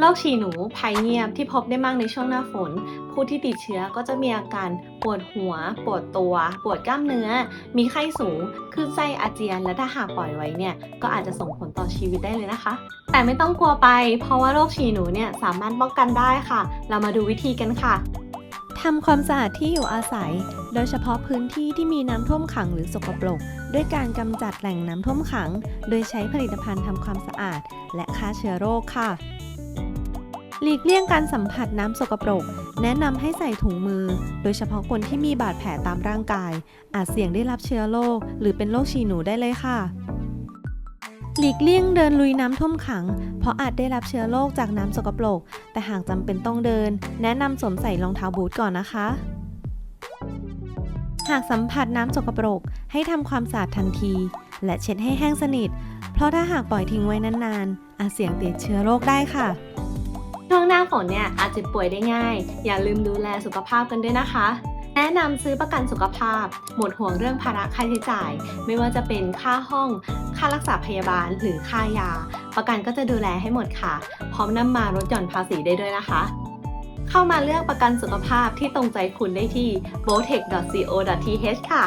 โรคฉี่หนูภัยเงียบที่พบได้มากในช่วงหน้าฝน ผู้ที่ติดเชื้อก็จะมีอาการปวดหัว ปวดตัว ปวดกล้ามเนื้อ มีไข้สูงคลื่นไส้อาเจียน และถ้าหากปล่อยไว้เนี่ย ก็อาจจะส่งผลต่อชีวิตได้เลยนะคะ แต่ไม่ต้องกลัวไป เพราะว่าโรคฉี่หนูเนี่ยสามารถป้องกันได้ค่ะ เรามาดูวิธีกันค่ะทำความสะอาดที่อยู่อาศัย โดยเฉพาะพื้นที่ที่มีน้ำท่วมขังหรือสกปรก ด้วยการกำจัดแหล่งน้ำท่วมขัง โดยใช้ผลิตภัณฑ์ทำความสะอาด และฆ่าเชื้อโรคค่ะ หลีกเลี่ยงการสัมผัสน้ำสกปรก แนะนำให้ใส่ถุงมือ โดยเฉพาะคนที่มีบาดแผลตามร่างกาย อาจเสี่ยงได้รับเชื้อโรคหรือเป็นโรคฉี่หนูได้เลยค่ะ หลีกเลี่ยงเดินลุยน้ำท่วมขัง เพราะอาจได้รับเชื้อโรคจากน้ำสกปรก แต่หากจำเป็นต้องเดิน แนะนำสวมใส่รองเท้าบูทก่อนนะคะ หากสัมผัสน้ำสกปรก ให้ทำความสะอาดทันที และเช็ดให้แห้งสนิท เพราะถ้าหากปล่อยทิ้งไว้นานๆอาจเสี่ยงติดเชื้อโรคได้ค่ะ ช่วงหน้าฝนเนี่ยอาจจะป่วยได้ง่าย อย่าลืมดูแลสุขภาพกันด้วยนะคะ แนะนำซื้อประกันสุขภาพ หมดห่วงเรื่องภาระค่าใช้จ่าย ไม่ว่าจะเป็นค่าห้อง ค่ารักษาพยาบาลหรือค่ายา ประกันก็จะดูแลให้หมดค่ะ พร้อมนำมาลดหย่อนภาษีได้ด้วยนะคะ เข้ามาเลือกประกันสุขภาพที่ตรงใจคุณได้ที่ botech.co.th ค่ะ